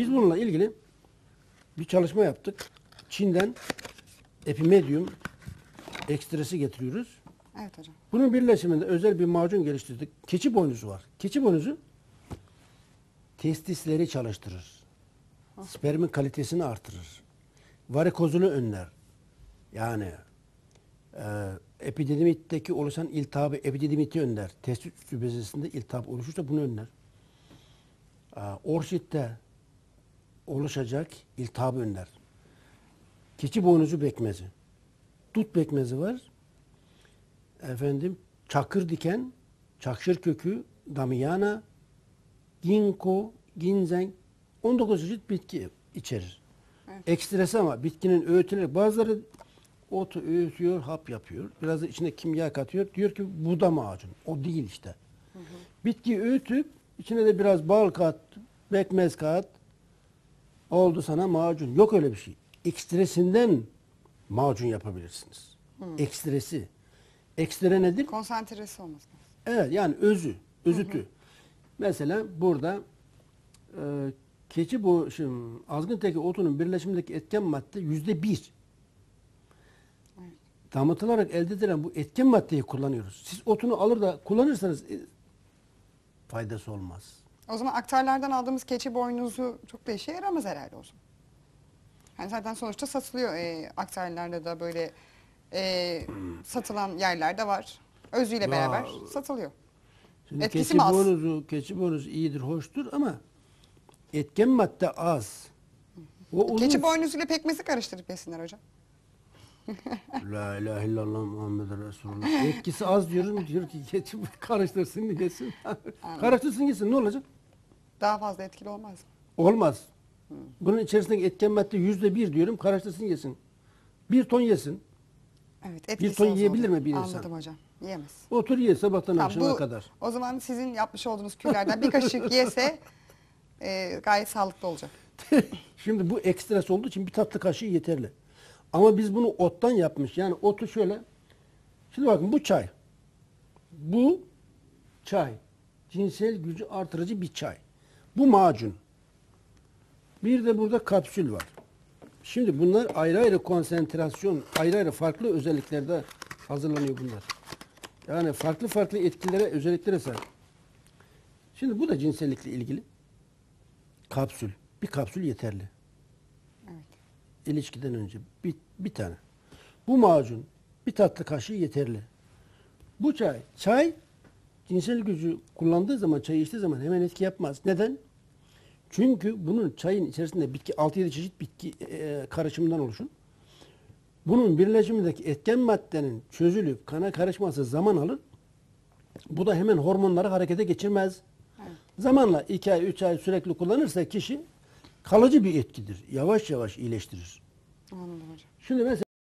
Biz bununla ilgili bir çalışma yaptık. Çin'den epimedium ekstresi getiriyoruz. Evet hocam. Bunun birleşiminde özel bir macun geliştirdik. Keçi boynuzu var. Keçi boynuzu testisleri çalıştırır. Spermin kalitesini artırır. Varikozunu önler. Yani e, epididimitteki oluşan iltihabı epididimiti önler. Testis bezesinde iltihap oluşursa bunu önler. E, orşitte oluşacak iltihabı önler. Keçi boynuzu bekmezi. Dut bekmezi var efendim çakır diken, çakşır kökü, damiyana, ginkgo, ginseng 19 çeşit bitki içerir. Evet. Ekstresi ama bitkinin öğütülerek bazıları otu öğütüyor, hap yapıyor. Biraz da içine kimya katıyor. Diyor ki bu da macun. O değil işte. Bitkiyi öğütüp içine de biraz bal kat, bekmez kat. Oldu sana macun. Yok öyle bir şey. Ekstresinden macun yapabilirsiniz. Ekstresi. Ekstre nedir? Konsantresi olması. Evet yani özü, özütü. Mesela burada e, keçi bu şimdi azgın teki otunun birleşimindeki etken madde yüzde bir. Evet. Damıtılarak elde edilen bu etken maddeyi kullanıyoruz. Siz otunu alır da kullanırsanız e, faydası olmaz. O zaman aktarlardan aldığımız keçi boynuzu çok da işe yaramaz herhalde o zaman. Yani zaten sonuçta satılıyor e, aktarlarda da böyle e, satılan yerlerde var. Özüyle Ya. beraber satılıyor. Şimdi Etkisi keçi mi az? boynuzu, keçi boynuzu iyidir, hoştur ama etken madde az. O uzun Keçi boynuzuyla pekmezi karıştırıp yesinler hocam. La ilahe illallah Muhammed Resulullah. Etkisi az diyorum diyor ki keçi karıştırsın yesin. Karıştırsın yesin ne olacak? Daha fazla etkili olmaz mı? Olmaz. Bunun içerisindeki etken madde yüzde bir diyorum karıştırsın yesin. Bir ton yesin. Evet, etkisi ton yiyebilir mi bir insan? Anladım hocam. Yiyemez. Otur ye sabahtan Tamam, akşama bu, kadar. O zaman sizin yapmış olduğunuz küllerden bir kaşık yese e, gayet sağlıklı olacak. Şimdi bu ekstresi olduğu için bir tatlı kaşığı yeterli. Ama biz bunu ottan yapmış. Yani otu şöyle. Şimdi bakın bu çay. Bu çay. Cinsel gücü artırıcı bir çay. Bu macun. Bir de burada kapsül var. Şimdi bunlar ayrı ayrı konsantrasyon, ayrı ayrı farklı özelliklerde hazırlanıyor bunlar. Yani farklı farklı etkilere, özelliklere sahip. Şimdi bu da cinsellikle ilgili. Kapsül. Bir kapsül yeterli. Evet. İlişkiden önce bir, bir tane. Bu macun bir tatlı kaşığı yeterli. Bu çay, çay cinsel gücü kullandığı zaman, çayı içtiği zaman hemen etki yapmaz. Neden? Çünkü bunun çayın içerisinde bitki 6-7 çeşit bitki e, karışımından oluşun. Bunun birleşimindeki etken maddenin çözülüp kana karışması zaman alır. Bu da hemen hormonları harekete geçirmez. Evet. Zamanla 2 ay, 3 ay sürekli kullanırsa kişi kalıcı bir etkidir. Yavaş yavaş iyileştirir. Anladım hocam. Şimdi mesela